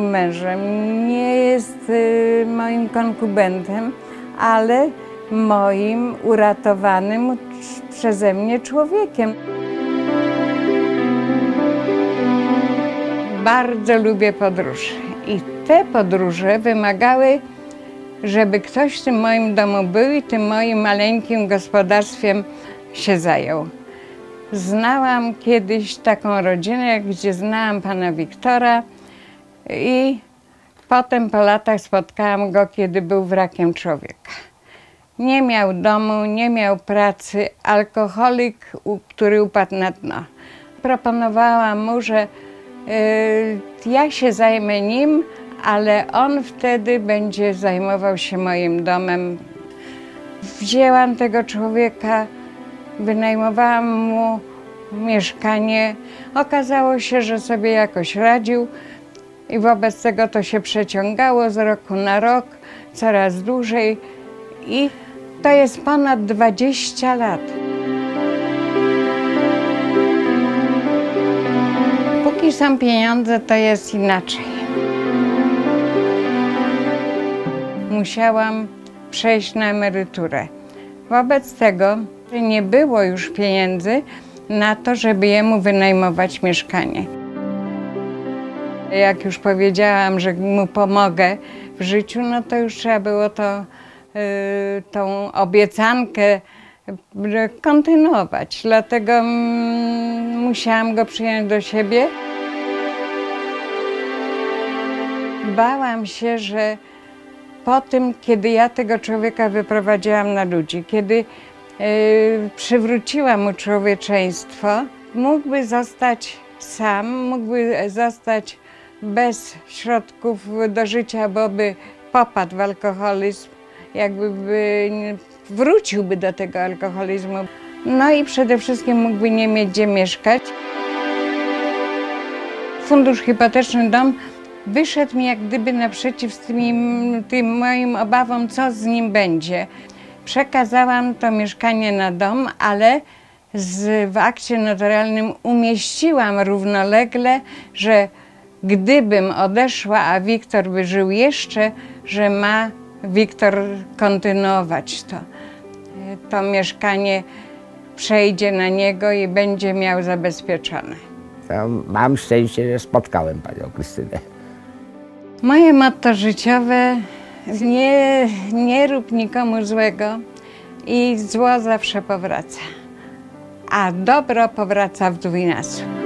mężem, nie jest y, moim konkubentem, ale moim uratowanym przeze mnie człowiekiem. Bardzo lubię podróże i te podróże wymagały, żeby ktoś w tym moim domu był i tym moim maleńkim gospodarstwem się zajął. Znałam kiedyś taką rodzinę, gdzie znałam pana Wiktora i potem po latach spotkałam go, kiedy był wrakiem człowieka. Nie miał domu, nie miał pracy, alkoholik, który upadł na dno. Proponowałam mu, że y, ja się zajmę nim, ale on wtedy będzie zajmował się moim domem. Wzięłam tego człowieka, wynajmowałam mu mieszkanie. Okazało się, że sobie jakoś radził i wobec tego to się przeciągało z roku na rok, coraz dłużej i to jest ponad 20 lat. Póki są pieniądze, to jest inaczej. Musiałam przejść na emeryturę. Wobec tego nie było już pieniędzy na to, żeby jemu wynajmować mieszkanie. Jak już powiedziałam, że mu pomogę w życiu, no to już trzeba było to, y, tą obiecankę y, kontynuować. Dlatego mm, musiałam go przyjąć do siebie. Bałam się, że po tym, kiedy ja tego człowieka wyprowadziłam na ludzi, kiedy e, przywróciłam mu człowieczeństwo, mógłby zostać sam, mógłby zostać bez środków do życia, bo by popadł w alkoholizm, jakby by, wróciłby do tego alkoholizmu. No i przede wszystkim mógłby nie mieć gdzie mieszkać. Fundusz Hipoteczny Dom wyszedł mi jak gdyby naprzeciw z tymi, tym moim obawom, co z nim będzie. Przekazałam to mieszkanie na dom, ale z, w akcie notarialnym umieściłam równolegle, że gdybym odeszła, a Wiktor by żył jeszcze, że ma Wiktor kontynuować to. To mieszkanie przejdzie na niego i będzie miał zabezpieczone. To mam szczęście, że spotkałem panią Krystynę. Moje motto życiowe nie, nie rób nikomu złego i zło zawsze powraca, a dobro powraca w dwójnasób.